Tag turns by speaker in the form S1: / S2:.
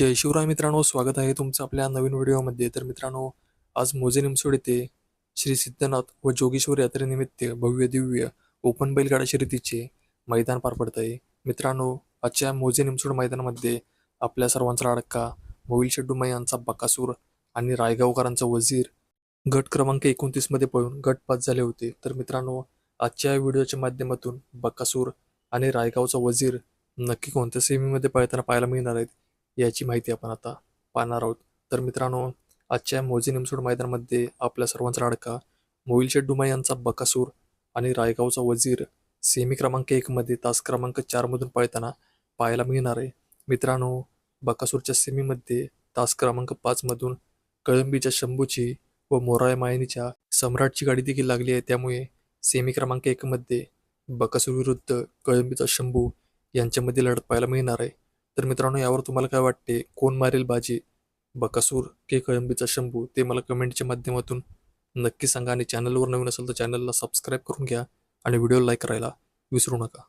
S1: जय शिवराय मित्रांनो स्वागत आहे तुमचं आपल्या नवीन व्हिडिओमध्ये. तर मित्रांनो आज मोजे निमसोड येथे श्री सिद्धनाथ व जोगेश्वर यात्रेनिमित्त भव्य दिव्य ओपन बैलगाडा शर्यतीचे मैदान पार पडत आहे मित्रांनो आजच्या मोजे निमसोड मैदानामध्ये आपल्या सर्वांचा लाडका मोहिल शेड्डूमा यांचा बकासूर आणि रायगावकरांचा वजीर गट क्रमांक एकोणतीसमध्ये पळून गट पाच झाले होते. तर मित्रांनो आजच्या व्हिडिओच्या माध्यमातून बकासूर आणि रायगावचा वजीर नक्की कोणत्या सेमीमध्ये पळताना पाहायला मिळणार आहेत याची माहिती आपण आता पाहणार आहोत. तर मित्रांनो आजच्या मोजे निमसोड मैदानामध्ये आपल्या सर्वांचा लाडका मोहिल शेड्डुमा यांचा बकासूर आणि रायगावचा वजीर सेमी क्रमांक एकमध्ये तास क्रमांक चारमधून पळताना पाहायला मिळणार आहे. मित्रांनो बकासूरच्या सेमीमध्ये तास क्रमांक पाचमधून कळंबीच्या शंभूची व मोराय मायनीच्या सम्राटची गाडी देखील लागली आहे. त्यामुळे सेमी क्रमांक एकमध्ये बकासूर विरुद्ध कळंबीचा शंभू यांच्यामध्ये लढत पाहायला मिळणार आहे. तर मित्रांनो यावर तुम्हाला काय वाटते? कोण मारेल बाजी? बकासूर के कळंबीचा शंभू? ते मला कमेंटच्या माध्यमातून नक्की सांगा आणि चॅनलवर नवीन असेल तर चॅनलला सबस्क्राईब करून घ्या आणि व्हिडिओ लाईक करायला विसरू नका.